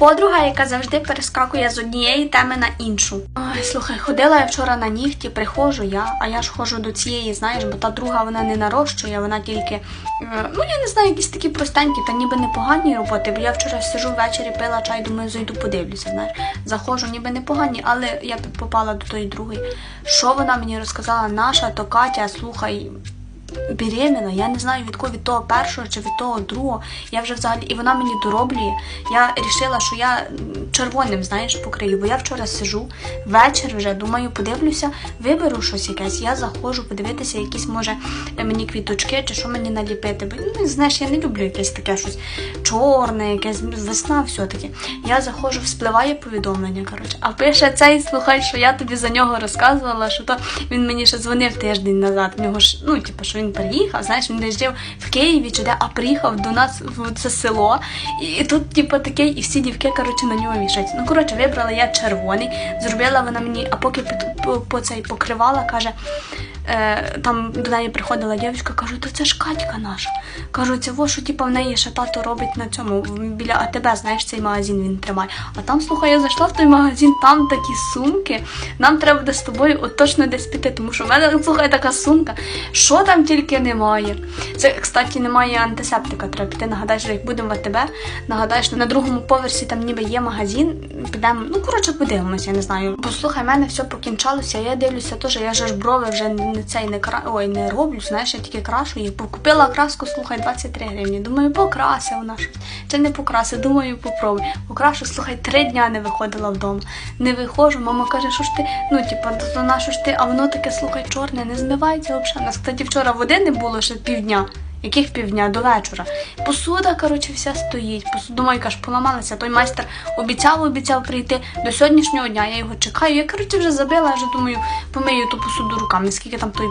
подруга, яка завжди перескакує з однієї теми на іншу. Ой, слухай, ходила я вчора на нігті, приходжу я, а я ж ходжу до цієї, знаєш, бо та друга вона не нарощує, вона тільки, е, ну я не знаю, якісь такі простенькі, та ніби непогані роботи. Бо я вчора сижу ввечері, пила чай, думаю, зайду подивлюся. Знаєш, заходжу, ніби непогані, але я попала до тої другої. Що вона мені розказала? Наша то Катя, слухай беременна, я не знаю від кого від того першого чи від того другого. Я вже взагалі і вона мені дороблює. Я рішила, що я червоним, знаєш, покрию, бо я вчора сижу, вечір вже думаю, подивлюся, виберу щось якесь. Я заходжу подивитися, якісь може мені квіточки чи що мені наліпити. Бо ну, знаєш, я не люблю якесь таке щось чорне, якесь весна, все-таки. Я заходжу, вспливає повідомлення. Коротше, а пише цей слухай, що я тобі за нього розказувала, що то він мені ще дзвонив тиждень назад. В нього ж, ну, типу, що він приїхав, знаєш, він не жив в Києві чи де, а приїхав до нас в це село. І, тут, типу, таке, і всі дівки, коротше, на нього вішать. Ну, коротше, вибрала я червоний, зробила вона мені, а поки по, по, по цей покривала, каже. Е, там до неї приходила дівчинка, кажу, то це ж Катька наша. Кажу, це во, що типу, в неї ще тато робить на цьому біля АТБ, знаєш, цей магазин він тримає. А там, слухай, я зайшла в той магазин, там такі сумки. Нам треба буде з тобою от точно десь піти, тому що в мене, слухай, така сумка. Що там тільки немає. Це, кстати, немає антисептика. Треба піти, нагадаєш, як будемо в АТБ, нагадаєш, на другому поверсі там ніби є магазин. Підемо, ну коротше, подивимося, я не знаю. Послухай, в мене все покінчалося. Я дивлюся теж, я ж брови вже не цей не кра... ой, не роблю, знаєш, я тільки крашу їх. Купила краску, слухай, 23 гривні. Думаю, покраси вона ж. Чи не покраси, думаю, попробуй. Покрашу, слухай, три дня не виходила вдома. Не виходжу, мама каже, що ж ти, ну, типа, то, то на що ж ти, а воно таке, слухай, чорне, не змивається взагалі. Нас, кстати, вчора води не було ще півдня. Яких півдня до вечора. Посуда, коротше, вся стоїть. Посудомойка ж поламалася. Той майстер обіцяв, обіцяв прийти до сьогоднішнього дня. Я його чекаю. Я, коротше, вже забила, вже думаю, помию ту посуду руками. Скільки там той